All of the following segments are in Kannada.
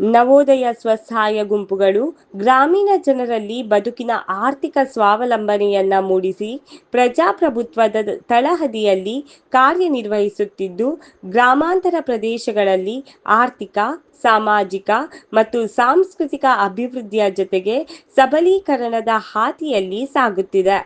ನವೋದಯ ಸ್ವಸಹಾಯ ಗುಂಪುಗಳು ಗ್ರಾಮೀಣ ಜನರಲ್ಲಿ ಬದುಕಿನ ಆರ್ಥಿಕ ಸ್ವಾವಲಂಬನೆಯನ್ನ ಮೂಡಿಸಿ ಪ್ರಜಾಪ್ರಭುತ್ವದ ತಳಹದಿಯಲ್ಲಿ ಕಾರ್ಯನಿರ್ವಹಿಸುತ್ತಿದ್ದು, ಗ್ರಾಮಾಂತರ ಪ್ರದೇಶಗಳಲ್ಲಿ ಆರ್ಥಿಕ ಸಾಮಾಜಿಕ ಮತ್ತು ಸಾಂಸ್ಕೃತಿಕ ಅಭಿವೃದ್ಧಿಯ ಜೊತೆಗೆ ಸಬಲೀಕರಣದ ಹಾದಿಯಲ್ಲಿ ಸಾಗುತ್ತಿದೆ.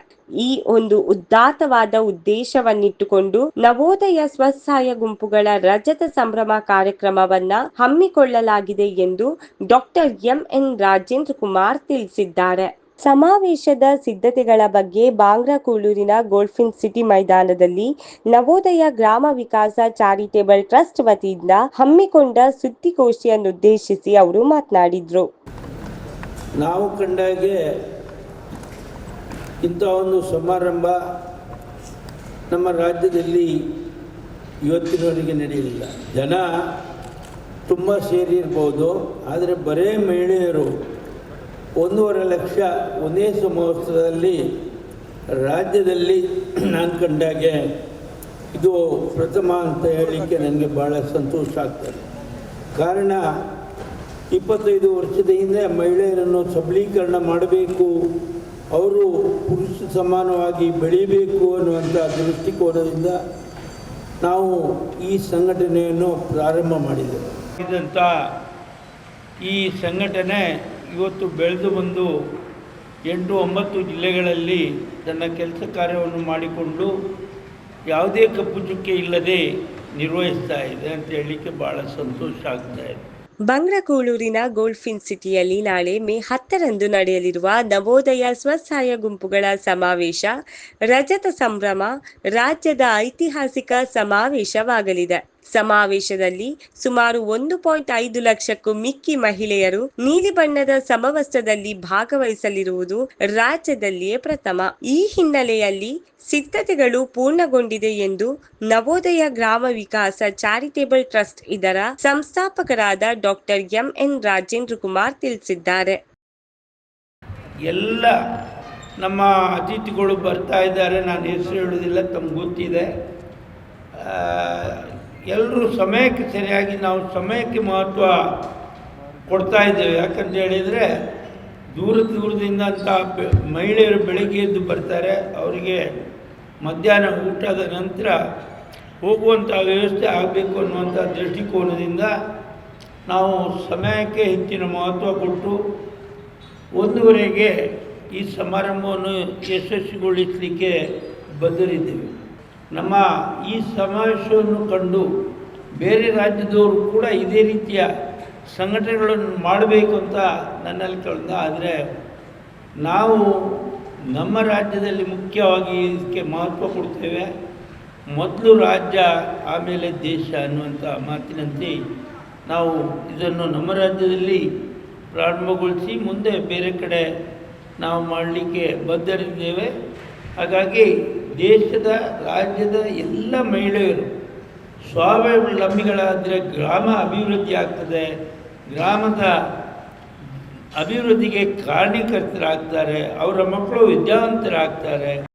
ಈ ಒಂದು ಉದ್ದಾತವಾದ ಉದ್ದೇಶವನ್ನಿಟ್ಟುಕೊಂಡು ನವೋದಯ ಸ್ವಸಹಾಯ ಗುಂಪುಗಳ ರಜತ ಸಂಭ್ರಮ ಕಾರ್ಯಕ್ರಮವನ್ನ ಹಮ್ಮಿಕೊಳ್ಳಲಾಗಿದೆ ಎಂದು doctor M N Rajendra Kumar ತಿಳಿಸಿದ್ದಾರೆ. ಸಮಾವೇಶದ ಸಿದ್ಧತೆಗಳ ಬಗ್ಗೆ ಬಾಂಗ್ರಾ ಕೂಳೂರಿನ ಗೋಲ್ಫಿನ್ ಸಿಟಿ ಮೈದಾನದಲ್ಲಿ ನವೋದಯ ಗ್ರಾಮ ವಿಕಾಸ ಚಾರಿಟೇಬಲ್ ಟ್ರಸ್ಟ್ ವತಿಯಿಂದ ಹಮ್ಮಿಕೊಂಡ ಸುದ್ದಿಗೋಷ್ಠಿಯನ್ನುದ್ದೇಶಿಸಿ ಅವರು ಮಾತನಾಡಿದರು. ನಾವು ಕಂಡಾಗೆ ಇಂಥ ಒಂದು ಸಮಾರಂಭ ನಮ್ಮ ರಾಜ್ಯದಲ್ಲಿ ಇವತ್ತಿನವರೆಗೆ ನಡೆಯಲಿಲ್ಲ. ಜನ ತುಂಬ ಸೇರಿರ್ಬೋದು, ಆದರೆ ಬರೇ ಮಹಿಳೆಯರು ಒಂದೂವರೆ ಲಕ್ಷ ಒಂದೇ ಸಮವಸ್ತ್ರದಲ್ಲಿ ರಾಜ್ಯದಲ್ಲಿ ನಾನು ಕಂಡಾಗೆ ಇದು ಪ್ರಥಮ ಅಂತ ಹೇಳಲಿಕ್ಕೆ ನನಗೆ ಭಾಳ ಸಂತೋಷ ಆಗ್ತದೆ. ಕಾರಣ ಇಪ್ಪತ್ತೈದು ವರ್ಷದ ಹಿಂದೆ ಮಹಿಳೆಯರನ್ನು ಸಬಲೀಕರಣ ಮಾಡಬೇಕು, ಅವರು ಪುರುಷ ಸಮಾನವಾಗಿ ಬೆಳೀಬೇಕು ಅನ್ನುವಂಥ ದೃಷ್ಟಿಕೋನದಿಂದ ನಾವು ಈ ಸಂಘಟನೆಯನ್ನು ಪ್ರಾರಂಭ ಮಾಡಿದ್ದೇವೆ ಇದಂಥ ಈ ಸಂಘಟನೆ ಇವತ್ತು ಬೆಳೆದು ಬಂದು ಎಂಟು ಒಂಬತ್ತು ಜಿಲ್ಲೆಗಳಲ್ಲಿ ತನ್ನ ಕೆಲಸ ಕಾರ್ಯವನ್ನು ಮಾಡಿಕೊಂಡು ಯಾವುದೇ ಕಪ್ಪು ಚುಕ್ಕೆ ಇಲ್ಲದೆ ನಿರ್ವಹಿಸ್ತಾ ಇದೆ ಅಂತ ಹೇಳಲಿಕ್ಕೆ ಭಾಳ ಸಂತೋಷ ಆಗ್ತಾ ಇದೆ. ಬಂಗ್ರಕೂಳೂರಿನ ಗೋಲ್ಫಿನ್ ಸಿಟಿಯಲ್ಲಿ ನಾಳೆ ಮೇ ಹತ್ತರಂದು ನಡೆಯಲಿರುವ ನವೋದಯ ಸ್ವಸಹಾಯ ಗುಂಪುಗಳ ಸಮಾವೇಶ, ರಜತ ಸಂಭ್ರಮ, ರಾಜ್ಯದ ಐತಿಹಾಸಿಕ ಸಮಾವೇಶವಾಗಲಿದೆ. ಸಮಾವೇಶದಲ್ಲಿ ಸುಮಾರು ಒಂದು ಪಾಯಿಂಟ್ ಐದು ಲಕ್ಷಕ್ಕೂ ಮಿಕ್ಕಿ ಮಹಿಳೆಯರು ನೀಲಿ ಬಣ್ಣದ ಸಮವಸ್ತ್ರದಲ್ಲಿ ಭಾಗವಹಿಸಲಿರುವುದು ರಾಜ್ಯದಲ್ಲಿಯೇ ಪ್ರಥಮ. ಈ ಹಿನ್ನೆಲೆಯಲ್ಲಿ ಸಿದ್ಧತೆಗಳು ಪೂರ್ಣಗೊಂಡಿದೆ ಎಂದು ನವೋದಯ ಗ್ರಾಮ ವಿಕಾಸ ಚಾರಿಟೇಬಲ್ ಟ್ರಸ್ಟ್ ಇದರ ಸಂಸ್ಥಾಪಕರಾದ ಡಾಕ್ಟರ್ ಎಂಎನ್ ರಾಜೇಂದ್ರ ಕುಮಾರ್ ತಿಳಿಸಿದ್ದಾರೆ. ಎಲ್ಲ ನಮ್ಮ ಅತಿಥಿಗಳು ಬರ್ತಾ ಇದ್ದಾರೆ. ನಾನು ಹೆಸರು ಹೇಳುವುದಿಲ್ಲ, ತಮ್ಗೆ ಗೊತ್ತಿದೆ. ಎಲ್ಲರೂ ಸಮಯಕ್ಕೆ ಸರಿಯಾಗಿ ನಾವು ಸಮಯಕ್ಕೆ ಮಹತ್ವ ಕೊಡ್ತಾ ಇದ್ದೇವೆ. ಯಾಕಂತ ಹೇಳಿದರೆ ದೂರ ದೂರದಿಂದ ಅಂತ ಮಹಿಳೆಯರು ಬೆಳಗ್ಗೆ ಎದ್ದು ಬರ್ತಾರೆ. ಅವರಿಗೆ ಮಧ್ಯಾಹ್ನ ಊಟದ ನಂತರ ಹೋಗುವಂಥ ವ್ಯವಸ್ಥೆ ಆಗಬೇಕು ಅನ್ನುವಂಥ ದೃಷ್ಟಿಕೋನದಿಂದ ನಾವು ಸಮಯಕ್ಕೆ ಹೆಚ್ಚಿನ ಮಹತ್ವ ಕೊಟ್ಟು ಒಂದುವರೆಗೆ ಈ ಸಮಾರಂಭವನ್ನು ಯಶಸ್ವಿಗೊಳಿಸಲಿಕ್ಕೆ ಬದ್ಧರಿದ್ದೇವೆ. ನಮ್ಮ ಈ ಸಮಾವೇಶವನ್ನು ಕಂಡು ಬೇರೆ ರಾಜ್ಯದವರು ಕೂಡ ಇದೇ ರೀತಿಯ ಸಂಘಟನೆಗಳನ್ನು ಮಾಡಬೇಕು ಅಂತ ನನ್ನಲ್ಲಿ ಕೇಳಿದ. ಆದರೆ ನಾವು ನಮ್ಮ ರಾಜ್ಯದಲ್ಲಿ ಮುಖ್ಯವಾಗಿ ಇದಕ್ಕೆ ಮಹತ್ವ ಕೊಡ್ತೇವೆ. ಮೊದಲು ರಾಜ್ಯ, ಆಮೇಲೆ ದೇಶ ಅನ್ನುವಂಥ ಮಾತಿನಂತೆ ನಾವು ಇದನ್ನು ನಮ್ಮ ರಾಜ್ಯದಲ್ಲಿ ಪ್ರಾರಂಭಗೊಳಿಸಿ ಮುಂದೆ ಬೇರೆ ಕಡೆ ನಾವು ಮಾಡಲಿಕ್ಕೆ ಬದ್ಧರಿದ್ದೇವೆ. ಹಾಗಾಗಿ ದೇಶದ ರಾಜ್ಯದ ಎಲ್ಲ ಮಹಿಳೆಯರು ಸ್ವಾವಲಂಬಿಗಳಾದರೆ ಗ್ರಾಮ ಅಭಿವೃದ್ಧಿ ಆಗ್ತದೆ. ಗ್ರಾಮದ ಅಭಿವೃದ್ಧಿಗೆ ಕಾರಣೀಕರ್ತರಾಗ್ತಾರೆ ಅವರ ಮಕ್ಕಳು ವಿದ್ಯಾವಂತರಾಗ್ತಾರೆ.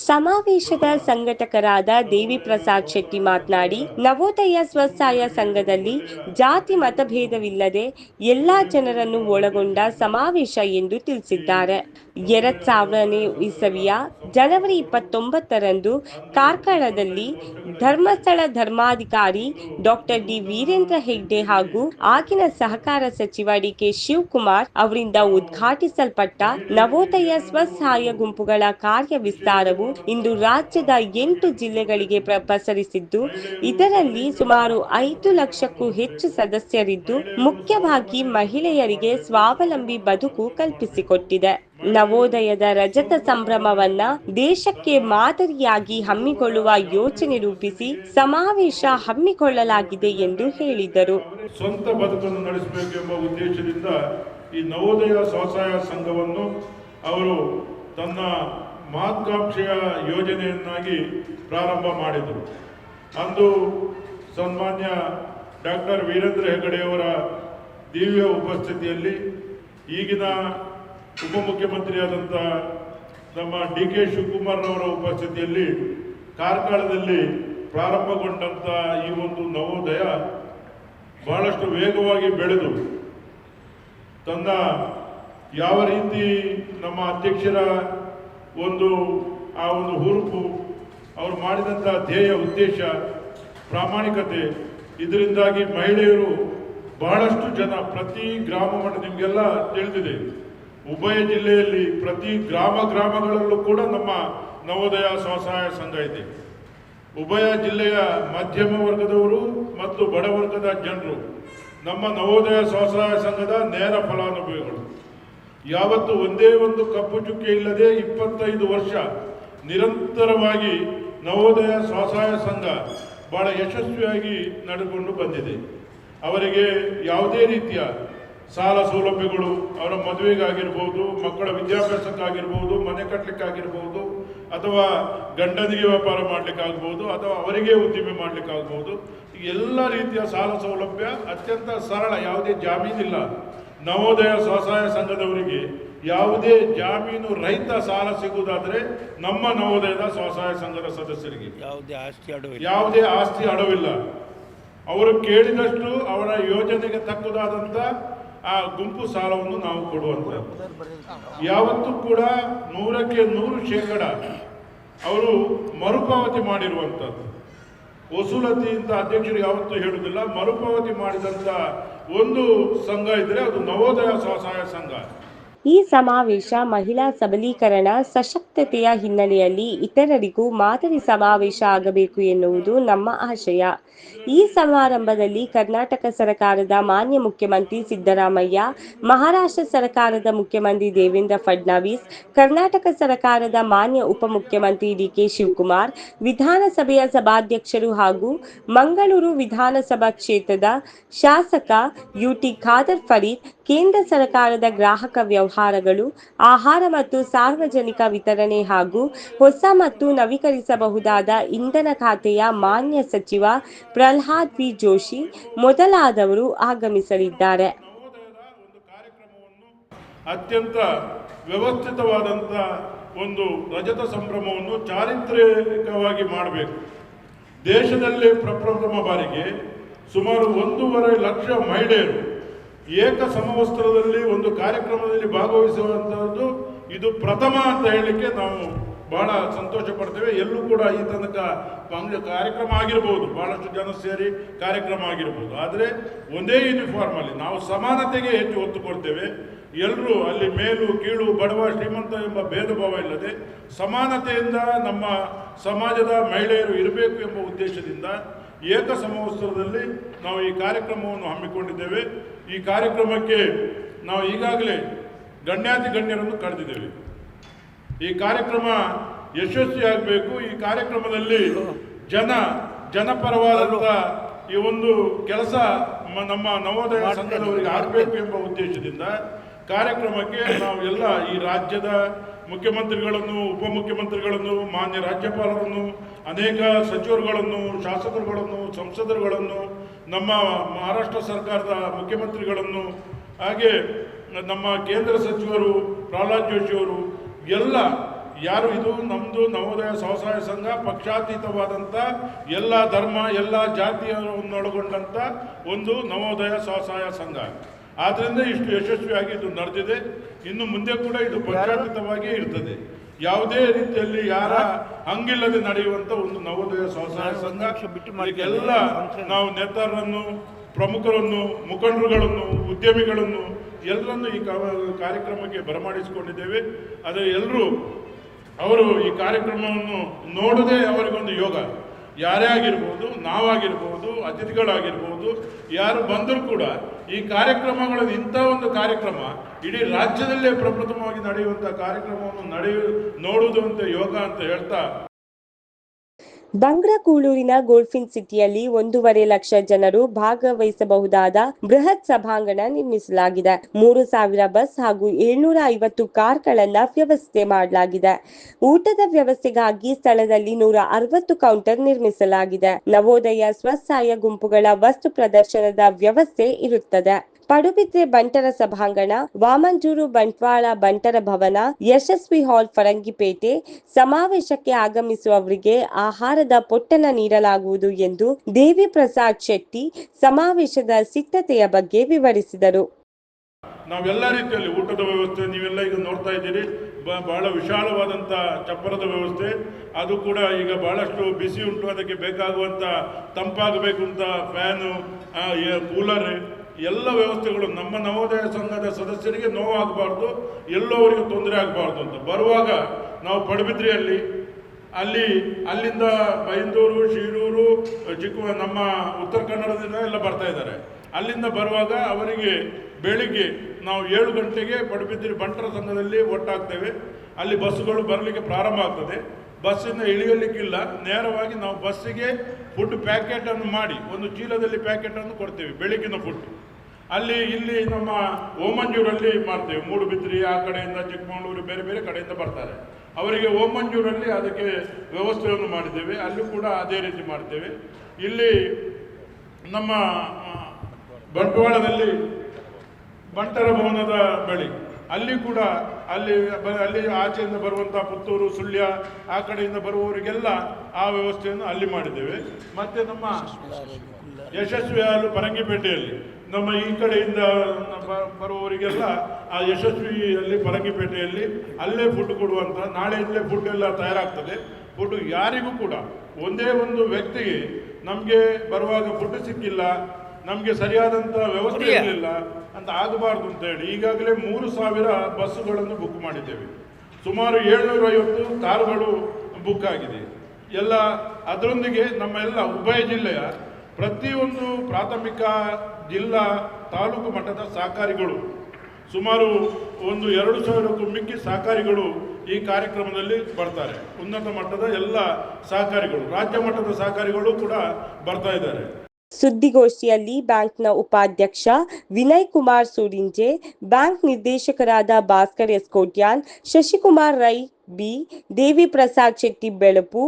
ಸಮಾವೇಶದ ಸಂಘಟಕರಾದ ದೇವಿ ಪ್ರಸಾದ್ ಶೆಟ್ಟಿ ಮಾತನಾಡಿ, ನವೋದಯ ಸ್ವಸಹಾಯ ಸಂಘದಲ್ಲಿ ಜಾತಿ ಮತಭೇದವಿಲ್ಲದೆ ಎಲ್ಲಾ ಜನರನ್ನು ಒಳಗೊಂಡ ಸಮಾವೇಶ ಎಂದು ತಿಳಿಸಿದ್ದಾರೆ. ಎರಡ್ ಸಾವಿರನೇ ಇಸವಿಯ ಜನವರಿ ಇಪ್ಪತ್ತೊಂಬತ್ತರಂದು ಕಾರ್ಕಳದಲ್ಲಿ ಧರ್ಮಸ್ಥಳ ಧರ್ಮಾಧಿಕಾರಿ ಡಾಕ್ಟರ್ ಡಿ. ವೀರೇಂದ್ರ ಹೆಗ್ಡೆ ಹಾಗೂ ಆಗಿನ ಸಹಕಾರ ಸಚಿವ ಡಿ. ಕೆ. ಶಿವಕುಮಾರ್ ಅವರಿಂದ ಉದ್ಘಾಟಿಸಲ್ಪಟ್ಟ ನವೋದಯ ಸ್ವಸಹಾಯ ಗುಂಪುಗಳ ಕಾರ್ಯ ವಿಸ್ತಾರವು ಇಂದು ರಾಜ್ಯದ ಎಂಟು ಜಿಲ್ಲೆಗಳಿಗೆ ಪಸರಿಸಿದ್ದು, ಇದರಲ್ಲಿ ಸುಮಾರು ಐದು ಲಕ್ಷಕ್ಕೂ ಹೆಚ್ಚು ಸದಸ್ಯರಿದ್ದು, ಮುಖ್ಯವಾಗಿ ಮಹಿಳೆಯರಿಗೆ ಸ್ವಾವಲಂಬಿ ಬದುಕು ಕಲ್ಪಿಸಿಕೊಟ್ಟಿದೆ. ನವೋದಯದ ರಜತ ಸಂಭ್ರಮವನ್ನ ದೇಶಕ್ಕೆ ಮಾದರಿಯಾಗಿ ಹಮ್ಮಿಕೊಳ್ಳುವ ಯೋಚನೆ ರೂಪಿಸಿ ಸಮಾವೇಶ ಹಮ್ಮಿಕೊಳ್ಳಲಾಗಿದೆ ಎಂದು ಹೇಳಿದರು. ಸ್ವಂತ ಬದುಕನ್ನು ನಡೆಸಬೇಕೆಂಬ ಉದ್ದೇಶದಿಂದ ಈ ನವೋದಯ ಸ್ವಸಹಾಯ ಸಂಘವನ್ನು ಅವರು ತನ್ನ ಮಹತ್ವಾಕಾಂಕ್ಷೆಯ ಯೋಜನೆಯನ್ನಾಗಿ ಪ್ರಾರಂಭ ಮಾಡಿದರು. ಅಂದು ಸನ್ಮಾನ್ಯ ಡಾಕ್ಟರ್ ವೀರೇಂದ್ರ ಹೆಗಡೆಯವರ ದಿವ್ಯ ಉಪಸ್ಥಿತಿಯಲ್ಲಿ ಈಗಿನ ಉಪಮುಖ್ಯಮಂತ್ರಿಯಾದಂಥ ನಮ್ಮ ಡಿ ಕೆ ಶಿವಕುಮಾರ್ನವರ ಉಪಸ್ಥಿತಿಯಲ್ಲಿ ಕಾರ್ಕಳದಲ್ಲಿ ಪ್ರಾರಂಭಗೊಂಡಂಥ ಈ ಒಂದು ನವೋದಯ ಬಹಳಷ್ಟು ವೇಗವಾಗಿ ಬೆಳೆದು, ತನ್ನ ಯಾವ ರೀತಿ ನಮ್ಮ ಅಧ್ಯಕ್ಷರ ಒಂದು, ಆ ಒಂದು ಹುರುಪು ಅವರು ಮಾಡಿದಂಥ ಧ್ಯೇಯ ಉದ್ದೇಶ, ಪ್ರಾಮಾಣಿಕತೆ. ಇದರಿಂದಾಗಿ ಮಹಿಳೆಯರು ಬಹಳಷ್ಟು ಜನ ಪ್ರತಿ ಗ್ರಾಮ ಮಟ್ಟ ನಿಮಗೆಲ್ಲ ತಿಳಿದಿದೆ. ಉಭಯ ಜಿಲ್ಲೆಯಲ್ಲಿ ಪ್ರತಿ ಗ್ರಾಮ ಗ್ರಾಮಗಳಲ್ಲೂ ಕೂಡ ನಮ್ಮ ನವೋದಯ ಸ್ವಸಹಾಯ ಸಂಘ ಇದೆ. ಉಭಯ ಜಿಲ್ಲೆಯ ಮಧ್ಯಮ ವರ್ಗದವರು ಮತ್ತು ಬಡವರ್ಗದ ಜನರು ನಮ್ಮ ನವೋದಯ ಸ್ವಸಹಾಯ ಸಂಘದ ನೇರ ಫಲಾನುಭವಿಗಳು. ಯಾವತ್ತು ಒಂದೇ ಒಂದು ಕಪ್ಪು ಚುಕ್ಕೆ ಇಲ್ಲದೆ ಇಪ್ಪತ್ತೈದು ವರ್ಷ ನಿರಂತರವಾಗಿ ನವೋದಯ ಸ್ವಸಹಾಯ ಸಂಘ ಬಹಳ ಯಶಸ್ವಿಯಾಗಿ ನಡೆದುಕೊಂಡು ಬಂದಿದೆ. ಅವರಿಗೆ ಯಾವುದೇ ರೀತಿಯ ಸಾಲ ಸೌಲಭ್ಯಗಳು, ಅವರ ಮದುವೆಗಾಗಿರ್ಬೋದು, ಮಕ್ಕಳ ವಿದ್ಯಾಭ್ಯಾಸಕ್ಕಾಗಿರ್ಬೋದು, ಮನೆ ಕಟ್ಟಲಿಕ್ಕಾಗಿರ್ಬೋದು ಅಥವಾ ಗಂಡನಿಗೆ ವ್ಯಾಪಾರ ಮಾಡಲಿಕ್ಕಾಗ್ಬೋದು, ಅಥವಾ ಅವರಿಗೆ ಉದ್ದಿಮೆ ಮಾಡಲಿಕ್ಕಾಗ್ಬೋದು ಎಲ್ಲ ರೀತಿಯ ಸಾಲ ಸೌಲಭ್ಯ ಅತ್ಯಂತ ಸರಳ, ಯಾವುದೇ ಜಾಮೀನಿಲ್ಲ. ನವೋದಯ ಸ್ವಸಹಾಯ ಸಂಘದವರಿಗೆ ಯಾವುದೇ ಜಾಮೀನು ರಹಿತ ಸಾಲ ಸಿಗುವುದಾದರೆ ನಮ್ಮ ನವೋದಯದ ಸ್ವಸಹಾಯ ಸಂಘದ ಸದಸ್ಯರಿಗೆ. ಯಾವುದೇ ಆಸ್ತಿ ಅಡವಿಲ್ಲ. ಯಾವುದೇ ಆಸ್ತಿ ಅಡವಿಲ್ಲ. ಅವರು ಕೇಳಿದಷ್ಟು ಅವರ ಯೋಜನೆಗೆ ತಕ್ಕದಾದಂಥ ಆ ಗುಂಪು ಸಾಲವನ್ನು ನಾವು ಕೊಡುವಂಥದ್ದು ಯಾವತ್ತೂ ಕೂಡ ನೂರಕ್ಕೆ ನೂರು ಶೇಕಡ ಅವರು ಮರುಪಾವತಿ ಮಾಡಿರುವಂಥದ್ದು ವಸೂಲತಿಯಿಂದ ಅಧ್ಯಕ್ಷರು ಯಾವತ್ತೂ ಹೇಳುವುದಿಲ್ಲ ಮರುಪಾವತಿ ಮಾಡಿದಂಥ ಒಂದು ಸಂಘ ಇದ್ದರೆ ಅದು ನವೋದಯ ಸ್ವಸಹಾಯ ಸಂಘ. ಈ ಸಮಾವೇಶ ಮಹಿಳಾ ಸಬಲೀಕರಣ ಸಶಕ್ತತೆಯ ಹಿನ್ನೆಲೆಯಲ್ಲಿ ಇತರರಿಗೂ ಮಾದರಿ ಸಮಾವೇಶ ಆಗಬೇಕು ಎನ್ನುವುದು ನಮ್ಮ ಆಶಯ. ಈ ಸಮಾರಂಭದಲ್ಲಿ ಕರ್ನಾಟಕ ಸರ್ಕಾರದ ಮಾನ್ಯ ಮುಖ್ಯಮಂತ್ರಿ ಸಿದ್ದರಾಮಯ್ಯ, ಮಹಾರಾಷ್ಟ್ರ ಸರ್ಕಾರದ ಮುಖ್ಯಮಂತ್ರಿ ದೇವೇಂದ್ರ ಫಡ್ನವೀಸ್, ಕರ್ನಾಟಕ ಸರ್ಕಾರದ ಮಾನ್ಯ ಉಪಮುಖ್ಯಮಂತ್ರಿ ಡಿಕೆ ಶಿವಕುಮಾರ್, ವಿಧಾನಸಭೆಯ ಸಭಾಧ್ಯಕ್ಷರು ಹಾಗೂ ಮಂಗಳೂರು ವಿಧಾನಸಭಾ ಕ್ಷೇತ್ರದ ಶಾಸಕ ಯುಟಿ ಖಾದರ್ ಫರೀದ್, ಕೇಂದ್ರ ಸರ್ಕಾರದ ಗ್ರಾಹಕ ವ್ಯವಹಾರಗಳು ಆಹಾರ ಮತ್ತು ಸಾರ್ವಜನಿಕ ವಿತರಣೆ ಹಾಗೂ ಹೊಸ ಮತ್ತು ನವೀಕರಿಸಬಹುದಾದ ಇಂಧನ ಖಾತೆಯ ಮಾನ್ಯ ಸಚಿವ ಪ್ರಹ್ಲಾದ್ ವಿ. ಜೋಶಿ ಮೊದಲಾದವರು ಆಗಮಿಸಲಿದ್ದಾರೆ. ಅತ್ಯಂತ ವ್ಯವಸ್ಥಿತವಾದಂಥ ಒಂದು ರಜತ ಸಂಭ್ರಮವನ್ನು ಚಾರಿತ್ರಿಕವಾಗಿ ಮಾಡಬೇಕು. ದೇಶದಲ್ಲಿ ಪ್ರಪ್ರಥಮ ಬಾರಿಗೆ ಸುಮಾರು ಒಂದೂವರೆ ಲಕ್ಷ ಮಹಿಳೆಯರು ಏಕ ಸಮವಸ್ತ್ರದಲ್ಲಿ ಒಂದು ಕಾರ್ಯಕ್ರಮದಲ್ಲಿ ಭಾಗವಹಿಸುವಂತಹದ್ದು ಇದು ಪ್ರಥಮ ಅಂತ ಹೇಳಲಿಕ್ಕೆ ನಾವು ಬಹಳ ಸಂತೋಷ ಪಡ್ತೇವೆ. ಎಲ್ಲೂ ಕೂಡ ಈ ತನಕ ಕಾರ್ಯಕ್ರಮ ಆಗಿರ್ಬೋದು, ಬಹಳಷ್ಟು ಜನ ಸೇರಿ ಕಾರ್ಯಕ್ರಮ ಆಗಿರ್ಬೋದು. ಆದರೆ ಒಂದೇ ಯೂನಿಫಾರ್ಮ್ ಅಲ್ಲಿ ನಾವು ಸಮಾನತೆಗೆ ಹೆಚ್ಚು ಒತ್ತು ಕೊಡ್ತೇವೆ. ಎಲ್ಲರೂ ಅಲ್ಲಿ ಮೇಲು, ಕೀಳು, ಬಡವ, ಶ್ರೀಮಂತ ಎಂಬ ಭೇದ ಭಾವ ಇಲ್ಲದೆ ಸಮಾನತೆಯಿಂದ ನಮ್ಮ ಸಮಾಜದ ಮಹಿಳೆಯರು ಇರಬೇಕು ಎಂಬ ಉದ್ದೇಶದಿಂದ ಏಕ ಸಮವಸ್ತ್ರದಲ್ಲಿ ನಾವು ಈ ಕಾರ್ಯಕ್ರಮವನ್ನು ಹಮ್ಮಿಕೊಂಡಿದ್ದೇವೆ. ಈ ಕಾರ್ಯಕ್ರಮಕ್ಕೆ ನಾವು ಈಗಾಗಲೇ ಗಣ್ಯಾತಿ ಗಣ್ಯರನ್ನು ಕರೆದಿದ್ದೇವೆ. ಈ ಕಾರ್ಯಕ್ರಮ ಯಶಸ್ವಿಯಾಗಬೇಕು ಈ ಕಾರ್ಯಕ್ರಮದಲ್ಲಿ ಜನ ಜನಪರವಾದಂಥ ಈ ಒಂದು ಕೆಲಸ ನಮ್ಮ ನವೋದಯ ಸಂಘದವರಿಗೆ ಆಗಬೇಕು ಎಂಬ ಉದ್ದೇಶದಿಂದ ಕಾರ್ಯಕ್ರಮಕ್ಕೆ ನಾವು ಎಲ್ಲ ಈ ರಾಜ್ಯದ ಮುಖ್ಯಮಂತ್ರಿಗಳನ್ನು ಉಪಮುಖ್ಯಮಂತ್ರಿಗಳನ್ನು ಮಾನ್ಯ ರಾಜ್ಯಪಾಲರನ್ನು ಅನೇಕ ಸಚಿವರುಗಳನ್ನು ಶಾಸಕರುಗಳನ್ನು ಸಂಸದರುಗಳನ್ನು ನಮ್ಮ ಮಹಾರಾಷ್ಟ್ರ ಸರ್ಕಾರದ ಮುಖ್ಯಮಂತ್ರಿಗಳನ್ನು ಹಾಗೆ ನಮ್ಮ ಕೇಂದ್ರ ಸಚಿವರು ಪ್ರಹ್ಲಾದ್ ಜೋಶಿಯವರು ಎಲ್ಲ ಯಾರು ಇದು ನಮ್ಮದು ನವೋದಯ ಸ್ವಸಹಾಯ ಸಂಘ ಪಕ್ಷಾತೀತವಾದಂಥ ಎಲ್ಲ ಧರ್ಮ ಎಲ್ಲ ಜಾತಿಯನ್ನೊಳಗೊಂಡಂಥ ಒಂದು ನವೋದಯ ಸ್ವಸಹಾಯ ಸಂಘ. ಆದ್ದರಿಂದ ಇಷ್ಟು ಯಶಸ್ವಿಯಾಗಿ ಇದು ನಡೆದಿದೆ. ಇನ್ನು ಮುಂದೆ ಕೂಡ ಇದು ಪಕ್ಷಾತೀತವಾಗಿಯೇ ಇರ್ತದೆ. ಯಾವುದೇ ರೀತಿಯಲ್ಲಿ ಯಾರ ಹಂಗಿಲ್ಲದೆ ನಡೆಯುವಂತ ಒಂದು ನವೋದಯ ಸ್ವಸಹಾಯ ಸಂಘ. ಎಲ್ಲ ನಾವು ನೇತಾರರನ್ನು ಪ್ರಮುಖರನ್ನು ಮುಖಂಡರುಗಳನ್ನು ಉದ್ಯಮಿಗಳನ್ನು ಎಲ್ಲರನ್ನು ಈ ಕಾ- ಕಾರ್ಯಕ್ರಮಕ್ಕೆ ಬರಮಾಡಿಸಿಕೊಂಡಿದ್ದೇವೆ. ಆದರೆ ಎಲ್ಲರೂ ಅವರು ಈ ಕಾರ್ಯಕ್ರಮವನ್ನು ನೋಡದೆ ಅವರಿಗೊಂದು ಯೋಗ. ಯಾರೇ ಆಗಿರ್ಬೋದು, ನಾವಾಗಿರ್ಬೋದು, ಅತಿಥಿಗಳಾಗಿರ್ಬೋದು, ಯಾರು ಬಂದರೂ ಕೂಡ ಈ ಕಾರ್ಯಕ್ರಮಗಳು ಇಂಥ ಒಂದು ಕಾರ್ಯಕ್ರಮ ಇಡೀ ರಾಜ್ಯದಲ್ಲೇ ಪ್ರಪ್ರಥಮವಾಗಿ ನಡೆಯುವಂಥ ಕಾರ್ಯಕ್ರಮವನ್ನು ನಡೆಯು, ನೋಡುವುದು ಅಂತ ಯೋಗ ಅಂತ ಹೇಳ್ತಾ ಬಂಗ್ರಕೂಳೂರಿನ ಗೋಲ್ಫಿನ್ ಸಿಟಿಯಲ್ಲಿ ಒಂದೂವರೆ ಲಕ್ಷ ಜನರು ಭಾಗವಹಿಸಬಹುದಾದ ಬೃಹತ್ ಸಭಾಂಗಣ ನಿರ್ಮಿಸಲಾಗಿದೆ. ಮೂರು ಸಾವಿರ ಬಸ್ ಹಾಗೂ ಏಳ್ನೂರ ಐವತ್ತು ಕಾರ್ಗಳನ್ನ ವ್ಯವಸ್ಥೆ ಮಾಡಲಾಗಿದೆ. ಊಟದ ವ್ಯವಸ್ಥೆಗಾಗಿ ಸ್ಥಳದಲ್ಲಿ ನೂರ ಅರವತ್ತು ಕೌಂಟರ್ ನಿರ್ಮಿಸಲಾಗಿದೆ. ನವೋದಯ ಸ್ವಸಹಾಯ ಗುಂಪುಗಳ ವಸ್ತು ಪ್ರದರ್ಶನದ ವ್ಯವಸ್ಥೆ ಇರುತ್ತದೆ. ಪಡುಬಿದ್ರೆ ಬಂಟರ ಸಭಾಂಗಣ, ವಾಮಂಜೂರು ಬಂಟ್ವಾಳ ಬಂಟರ ಭವನ, ಯಶಸ್ವಿ ಹಾಲ್ ಫರಂಗಿಪೇಟೆ ಸಮಾವೇಶಕ್ಕೆ ಆಗಮಿಸುವವರಿಗೆ ಆಹಾರದ ಪೊಟ್ಟಣ ನೀಡಲಾಗುವುದು ಎಂದು ದೇವಿ ಪ್ರಸಾದ್ ಶೆಟ್ಟಿ ಸಮಾವೇಶದ ಸಿದ್ಧತೆಯ ಬಗ್ಗೆ ವಿವರಿಸಿದರು. ನಾವೆಲ್ಲ ರೀತಿಯಲ್ಲಿ ಊಟದ ವ್ಯವಸ್ಥೆ, ನೀವೆಲ್ಲ ಈಗ ನೋಡ್ತಾ ಇದ್ದೀರಿ. ಬಹಳ ವಿಶಾಲವಾದಂಥ ಚಪ್ಪರದ ವ್ಯವಸ್ಥೆ. ಅದು ಕೂಡ ಈಗ ಬಹಳಷ್ಟು ಬಿಸಿ ಉಂಟು. ಅದಕ್ಕೆ ಬೇಕಾಗುವಂಥ ತಂಪಾಗಬೇಕು ಅಂತ ಫ್ಯಾನು ಕೂಲರ್ ಎಲ್ಲ ವ್ಯವಸ್ಥೆಗಳು ನಮ್ಮ ನವೋದಯ ಸಂಘದ ಸದಸ್ಯರಿಗೆ ನೋವಾಗಬಾರ್ದು, ಎಲ್ಲವರಿಗೂ ತೊಂದರೆ ಆಗಬಾರ್ದು ಅಂತ. ಬರುವಾಗ ನಾವು ಪಡುಬಿದ್ರಿಯಲ್ಲಿ, ಅಲ್ಲಿ, ಅಲ್ಲಿಂದ ಬೈಂದೂರು ಶಿರೂರು, ಚಿಕ್ಕ, ನಮ್ಮ ಉತ್ತರ ಕನ್ನಡದಿಂದ ಎಲ್ಲ ಬರ್ತಾ ಇದ್ದಾರೆ. ಅಲ್ಲಿಂದ ಬರುವಾಗ ಅವರಿಗೆ ಬೆಳಿಗ್ಗೆ ನಾವು ಏಳು ಗಂಟೆಗೆ ಪಡುಬಿದ್ರಿ ಬಂಟರ ಸಂಘದಲ್ಲಿ ಒಟ್ಟಾಗ್ತೇವೆ. ಅಲ್ಲಿ ಬಸ್ಸುಗಳು ಬರಲಿಕ್ಕೆ ಪ್ರಾರಂಭ ಆಗ್ತದೆ. ಬಸ್ಸಿಂದ ಇಳಿಯಲಿಕ್ಕಿಲ್ಲ. ನೇರವಾಗಿ ನಾವು ಬಸ್ಸಿಗೆ ಫುಡ್ ಪ್ಯಾಕೆಟನ್ನು ಮಾಡಿ, ಒಂದು ಚೀಲದಲ್ಲಿ ಪ್ಯಾಕೆಟನ್ನು ಕೊಡ್ತೇವೆ ಬೆಳಗಿನ ಫುಡ್ ಅಲ್ಲಿ, ಇಲ್ಲಿ ನಮ್ಮ ಓಮಂಜೂರಲ್ಲಿ ಮಾಡ್ತೇವೆ. ಮೂಡುಬಿದ್ರಿ ಆ ಕಡೆಯಿಂದ ಚಿಕ್ಕಮಗಳೂರು ಬೇರೆ ಬೇರೆ ಕಡೆಯಿಂದ ಬರ್ತಾರೆ. ಅವರಿಗೆ ಓಮಂಜೂರಲ್ಲಿ ಅದಕ್ಕೆ ವ್ಯವಸ್ಥೆಯನ್ನು ಮಾಡಿದ್ದೇವೆ. ಅಲ್ಲಿ ಕೂಡ ಅದೇ ರೀತಿ ಮಾಡ್ತೇವೆ. ಇಲ್ಲಿ ನಮ್ಮ ಬಂಟ್ವಾಳದಲ್ಲಿ ಬಂಟರ ಭವನದ ಬಳಿ ಅಲ್ಲಿ ಕೂಡ ಅಲ್ಲಿ ಅಲ್ಲಿ ಆಚೆಯಿಂದ ಬರುವಂಥ ಪುತ್ತೂರು ಸುಳ್ಯ ಆ ಕಡೆಯಿಂದ ಬರುವವರಿಗೆಲ್ಲ ಆ ವ್ಯವಸ್ಥೆಯನ್ನು ಅಲ್ಲಿ ಮಾಡಿದ್ದೇವೆ. ಮತ್ತೆ ನಮ್ಮ ಯಶಸ್ವಿ ಹಾಲು ಪರಂಗಿಪೇಟೆಯಲ್ಲಿ ನಮ್ಮ ಈ ಕಡೆಯಿಂದ ಬರುವವರಿಗೆಲ್ಲ ಆ ಯಶಸ್ವಿಯಲ್ಲಿ ಪರಂಗಿಪೇಟೆಯಲ್ಲಿ ಅಲ್ಲೇ ಫುಡ್ ಕೊಡುವಂಥ ನಾಳೆಯಿಂದಲೇ ಫುಡ್ ಎಲ್ಲ ತಯಾರಾಗ್ತದೆ. ಫುಡ್ ಯಾರಿಗೂ ಕೂಡ ಒಂದೇ ಒಂದು ವ್ಯಕ್ತಿಗೆ ನಮಗೆ ಬರುವಾಗ ಫುಡ್ ಸಿಕ್ಕಿಲ್ಲ ನಮಗೆ ಸರಿಯಾದಂಥ ವ್ಯವಸ್ಥೆ ಇರಲಿಲ್ಲ ಅಂತ ಆಗಬಾರ್ದು ಅಂತ ಹೇಳಿ ಈಗಾಗಲೇ ಮೂರು ಸಾವಿರ ಬಸ್ಸುಗಳನ್ನು ಬುಕ್ ಮಾಡಿದ್ದೇವೆ. ಸುಮಾರು ಏಳ್ನೂರ ಐವತ್ತು ಕಾರುಗಳು ಬುಕ್ ಆಗಿದೆ. ಎಲ್ಲ ಅದರೊಂದಿಗೆ ನಮ್ಮ ಎಲ್ಲ ಉಭಯ ಜಿಲ್ಲೆಯ ಪ್ರತಿಯೊಂದು ಪ್ರಾಥಮಿಕ ಜಿಲ್ಲಾ ತಾಲೂಕು ಮಟ್ಟದ ಸಹಕಾರಿಗಳು, ಸುಮಾರು ಒಂದು ಎರಡು ಸಾವಿರಕ್ಕೂ ಮಿಕ್ಕಿ ಸಹಕಾರಿಗಳು ಈ ಕಾರ್ಯಕ್ರಮದಲ್ಲಿ ಬರ್ತಾರೆ. ಉನ್ನತ ಮಟ್ಟದ ಎಲ್ಲ ಸಹಕಾರಿಗಳು, ರಾಜ್ಯ ಮಟ್ಟದ ಸಹಕಾರಿಗಳು ಕೂಡ ಬರ್ತಾ ಇದ್ದಾರೆ. ಸುದ್ದಿಗೋಷ್ಠಿಯಲ್ಲಿ ಬ್ಯಾಂಕ್ನ ಉಪಾಧ್ಯಕ್ಷ ವಿನಯ್ ಕುಮಾರ್ ಸೂರಿಂಜೆ, ಬ್ಯಾಂಕ್ ನಿರ್ದೇಶಕರಾದ Bhaskar S Kotian Shashikumar Rai B Devi Prasad Shetty Belapu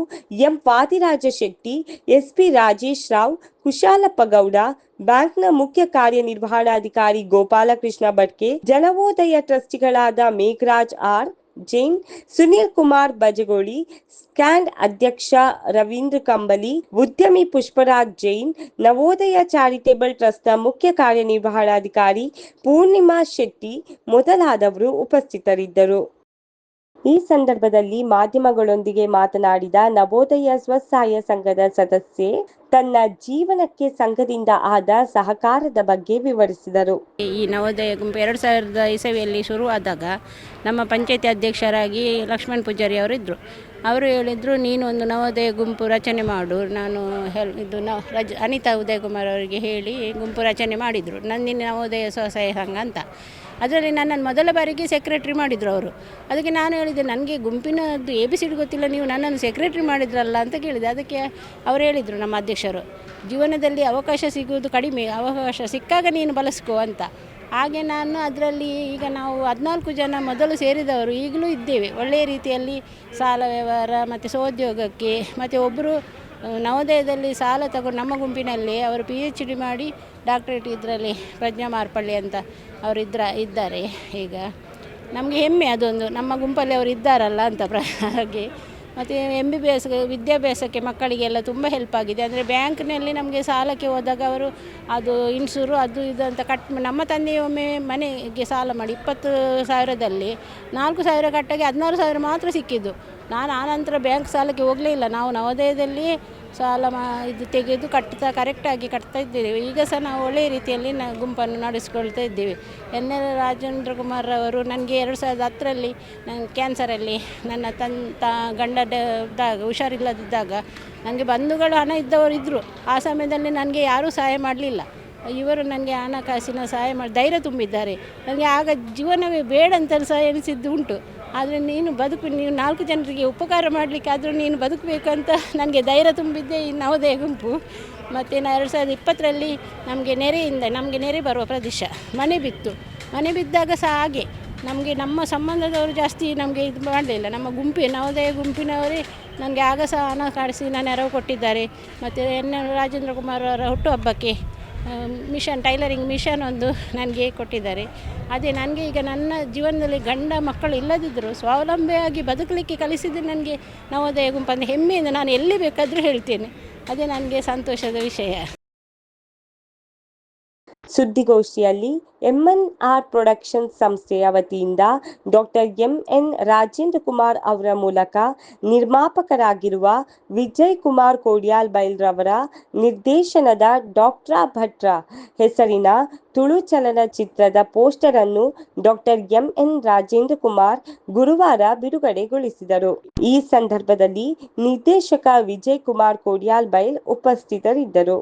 M Vadiraja Shetty, S P Rajesh Rao Kushalappa Gowda ಬ್ಯಾಂಕ್ನ ಮುಖ್ಯ ಕಾರ್ಯನಿರ್ವಹಣಾಧಿಕಾರಿ ಗೋಪಾಲಕೃಷ್ಣ ಭಟ್ಕೆ, ಜನವೋದಯ ಟ್ರಸ್ಟಿಗಳಾದ ಮೇಘರಾಜ್ ಆರ್ ಜೈನ್ ಸುನೀಲ್ ಕುಮಾರ್ ಬಜಗೋಳಿ, ಸ್ಕ್ಯಾಂಡ್ ಅಧ್ಯಕ್ಷ ರವೀಂದ್ರ ಕಂಬಲಿ ಉದ್ಯಮಿ ಪುಷ್ಪರಾಜ್ ಜೈನ್, ನವೋದಯ ಚಾರಿಟೇಬಲ್ ಟ್ರಸ್ಟ್ನ ಮುಖ್ಯ ಕಾರ್ಯನಿರ್ವಹಣಾಧಿಕಾರಿ ಪೂರ್ಣಿಮಾ ಶೆಟ್ಟಿ ಮೊದಲಾದವರು ಉಪಸ್ಥಿತರಿದ್ದರು. ಈ ಸಂದರ್ಭದಲ್ಲಿ ಮಾಧ್ಯಮಗಳೊಂದಿಗೆ ಮಾತನಾಡಿದ ನವೋದಯ ಸ್ವಸಹಾಯ ಸಂಘದ ಸದಸ್ಯೆ ತನ್ನ ಜೀವನಕ್ಕೆ ಸಂಘದಿಂದ ಆದ ಸಹಕಾರದ ಬಗ್ಗೆ ವಿವರಿಸಿದರು. ಈ ನವೋದಯ ಗುಂಪು ಎರಡು ಸಾವಿರದ ಇಸವಿಯಲ್ಲಿ ಶುರುವಾದಾಗ ನಮ್ಮ ಪಂಚಾಯತಿ ಅಧ್ಯಕ್ಷರಾಗಿ ಲಕ್ಷ್ಮಣ್ ಪೂಜಾರಿ ಅವರಿದ್ದರು ಅವರು ಹೇಳಿದರು, ನೀನು ಒಂದು ನವೋದಯ ಗುಂಪು ರಚನೆ ಮಾಡು. ನಾನು ಹೆಲ್ ಇದು ನ, ರಜ, ಅನಿತಾ ಉದಯಕುಮಾರ್ ಅವರಿಗೆ ಹೇಳಿ ಗುಂಪು ರಚನೆ ಮಾಡಿದರು. ನಂದಿನಿ ನವೋದಯ ಸ್ವಸಹಾಯ ಸಂಘ ಅಂತ. ಅದರಲ್ಲಿ ನನ್ನನ್ನು ಮೊದಲ ಬಾರಿಗೆ ಸೆಕ್ರೆಟ್ರಿ ಮಾಡಿದರು ಅವರು. ಅದಕ್ಕೆ ನಾನು ಹೇಳಿದೆ, ನನಗೆ ಗುಂಪಿನದ್ದು ಎ ಬಿ ಸಿ ಗೊತ್ತಿಲ್ಲ, ನೀವು ನನ್ನನ್ನು ಸೆಕ್ರೆಟ್ರಿ ಮಾಡಿದ್ರಲ್ಲ ಅಂತ ಕೇಳಿದೆ. ಅದಕ್ಕೆ ಅವರು ಹೇಳಿದರು ನಮ್ಮ ಅಧ್ಯಕ್ಷರು, ಜೀವನದಲ್ಲಿ ಅವಕಾಶ ಸಿಗುವುದು ಕಡಿಮೆ, ಅವಕಾಶ ಸಿಕ್ಕಾಗ ನೀನು ಬಳಸ್ಕೋ ಅಂತ. ಹಾಗೆ ನಾನು ಅದರಲ್ಲಿ ಈಗ ನಾವು ಹದಿನಾಲ್ಕು ಜನ ಮೊದಲು ಸೇರಿದವರು ಈಗಲೂ ಇದ್ದೇವೆ. ಒಳ್ಳೆಯ ರೀತಿಯಲ್ಲಿ ಸಾಲ ವ್ಯವಹಾರ ಮತ್ತು ಸ್ವೋದ್ಯೋಗಕ್ಕೆ ಮತ್ತು ಒಬ್ಬರು ನವೋದಯದಲ್ಲಿ ಸಾಲ ತಗೊಂಡು ನಮ್ಮ ಗುಂಪಿನಲ್ಲಿ ಅವರು ಪಿ ಎಚ್ ಡಿ ಮಾಡಿ ಡಾಕ್ಟ್ರೇಟ್ ಇದರಲ್ಲಿ ಪ್ರಜ್ಞಾ ಮಾರ್ಪಳ್ಳಿ ಅಂತ ಅವರು ಇದ್ರ ಇದ್ದಾರೆ. ಈಗ ನಮಗೆ ಹೆಮ್ಮೆ ಅದೊಂದು. ನಮ್ಮ ಗುಂಪಲ್ಲಿ ಅವರು ಇದ್ದಾರಲ್ಲ ಅಂತ ಪ್ರ ಹಾಗೆ. ಮತ್ತು ಎಂ ಬಿ ಬಿ ಎಸ್ ವಿದ್ಯಾಭ್ಯಾಸಕ್ಕೆ ಮಕ್ಕಳಿಗೆಲ್ಲ ತುಂಬ ಹೆಲ್ಪ್ ಆಗಿದೆ. ಅಂದರೆ ಬ್ಯಾಂಕ್ನಲ್ಲಿ ನಮಗೆ ಸಾಲಕ್ಕೆ ಹೋದಾಗ ಅವರು ಅದು ಇನ್ಸೂರು, ಅದು ಇದು ಅಂತ ಕಟ್ ನಮ್ಮ ತಂದೆಯೊಮ್ಮೆ ಮನೆಗೆ ಸಾಲ ಮಾಡಿ ಇಪ್ಪತ್ತು ಸಾವಿರದಲ್ಲಿ ನಾಲ್ಕು ಸಾವಿರ ಕಟ್ಟಾಗಿ ಹದಿನಾರು ಸಾವಿರ ಮಾತ್ರ ಸಿಕ್ಕಿದ್ದು. ನಾನು ಆನಂತರ ಬ್ಯಾಂಕ್ ಸಾಲಕ್ಕೆ ಹೋಗಲೇ ಇಲ್ಲ. ನಾವು ನವೋದಯದಲ್ಲಿ ಸಾಲ ಮಾ ಇದು ತೆಗೆದು ಕಟ್ತಾ ಕರೆಕ್ಟಾಗಿ ಕಟ್ತಾ ಇದ್ದೇವೆ. ಈಗ ಸಹ ನಾವು ಒಳ್ಳೆಯ ರೀತಿಯಲ್ಲಿ ನ ಗುಂಪನ್ನು ನಡೆಸಿಕೊಳ್ತಾ ಇದ್ದೇವೆ. ಎನ್ ಎಲ್ ರಾಜೇಂದ್ರ ಕುಮಾರ್ ಅವರು ನನಗೆ ಎರಡು ಸಾವಿರದ ಹತ್ತರಲ್ಲಿ ನನ್ನ ಕ್ಯಾನ್ಸರಲ್ಲಿ ನನ್ನ ತನ್ ತ ಗಂಡದ ಇದ್ದಾಗ ಹುಷಾರಿಲ್ಲದಿದ್ದಾಗ ನನಗೆ ಬಂಧುಗಳು, ಹಣ ಇದ್ದವರು ಇದ್ದರು ಆ ಸಮಯದಲ್ಲಿ ನನಗೆ ಯಾರೂ ಸಹಾಯ ಮಾಡಲಿಲ್ಲ. ಇವರು ನನಗೆ ಹಣಕಾಸಿನ ಸಹಾಯ ಮಾಡಿ ಧೈರ್ಯ ತುಂಬಿದ್ದಾರೆ. ನನಗೆ ಆಗ ಜೀವನವೇ ಬೇಡ ಅಂತ ಸಹ ಎನಿಸಿದ್ದು ಉಂಟು. ಆದರೆ ನೀನು ಬದುಕು ನೀವು ನಾಲ್ಕು ಜನರಿಗೆ ಉಪಕಾರ ಮಾಡಲಿಕ್ಕೆ ಆದರೂ ನೀನು ಬದುಕಬೇಕು ಅಂತ ನನಗೆ ಧೈರ್ಯ ತುಂಬಿದ್ದೆ ಈ ನವೋದಯ ಗುಂಪು. ಮತ್ತು ನಾ ಎರಡು ಸಾವಿರದ ಇಪ್ಪತ್ತರಲ್ಲಿ ನಮಗೆ ನೆರೆಯಿಂದ, ನಮಗೆ ನೆರೆ ಬರುವ ಪ್ರದೇಶ, ಮನೆ ಬಿತ್ತು. ಮನೆ ಬಿದ್ದಾಗ ಸಹ ಹಾಗೆ. ನಮಗೆ ನಮ್ಮ ಸಂಬಂಧದವರು ಜಾಸ್ತಿ ನಮಗೆ ಇದು ಮಾಡಲಿಲ್ಲ. ನಮ್ಮ ಗುಂಪಿ ನವೋದಯ ಗುಂಪಿನವರೇ ನನಗೆ ಆಗ ಸಹ ಹಣ ಕಾಡಿಸಿ, ನಾನು ನೆರವು ಕೊಟ್ಟಿದ್ದಾರೆ. ಮತ್ತು ಎನ್ ಎಲ್ ರಾಜೇಂದ್ರ ಕುಮಾರ್ ಅವರ ಹುಟ್ಟುಹಬ್ಬಕ್ಕೆ ಮಿಷನ್, ಟೈಲರಿಂಗ್ ಮಿಷನ್ ಒಂದು ನನಗೆ ಕೊಟ್ಟಿದ್ದಾರೆ. ಅದೇ ನನಗೆ ಈಗ ನನ್ನ ಜೀವನದಲ್ಲಿ ಗಂಡ ಮಕ್ಕಳು ಇಲ್ಲದಿದ್ದರೂ ಸ್ವಾವಲಂಬಿಯಾಗಿ ಬದುಕಲಿಕ್ಕೆ ಕಲಿಸಿದ್ದು ನನಗೆ ನವೋದಯ ಗುಂಪಂದು ಹೆಮ್ಮೆಯಿಂದ ನಾನು ಎಲ್ಲಿ ಬೇಕಾದರೂ ಹೇಳ್ತೇನೆ. ಅದೇ ನನಗೆ ಸಂತೋಷದ ವಿಷಯ. ಸುದ್ದಿಗೋಷ್ಠಿಯಲ್ಲಿ ಎಂಎನ್ ಆರ್ ಪ್ರೊಡಕ್ಷನ್ ಸಂಸ್ಥೆಯ ವತಿಯಿಂದ ಡಾಕ್ಟರ್ ಎಂಎನ್ ರಾಜೇಂದ್ರ ಕುಮಾರ್ ಅವರ ಮೂಲಕ ನಿರ್ಮಾಪಕರಾಗಿರುವ ವಿಜಯ್ ಕುಮಾರ್ ಕೋಡ್ಯಾಲ್ ಬೈಲ್ರವರ ನಿರ್ದೇಶನದ ಡಾಕ್ಟ್ರಾ ಭಟ್ರ ಹೆಸರಿನ ತುಳು ಚಲನಚಿತ್ರದ ಪೋಸ್ಟರ್ ಅನ್ನು ಡಾಕ್ಟರ್ ಎಂಎನ್ ರಾಜೇಂದ್ರ ಕುಮಾರ್ ಗುರುವಾರ ಬಿಡುಗಡೆಗೊಳಿಸಿದರು. ಈ ಸಂದರ್ಭದಲ್ಲಿ ನಿರ್ದೇಶಕ ವಿಜಯ್ ಕುಮಾರ್ ಕೋಡಿಯಾಲ್ ಬೈಲ್ ಉಪಸ್ಥಿತರಿದ್ದರು.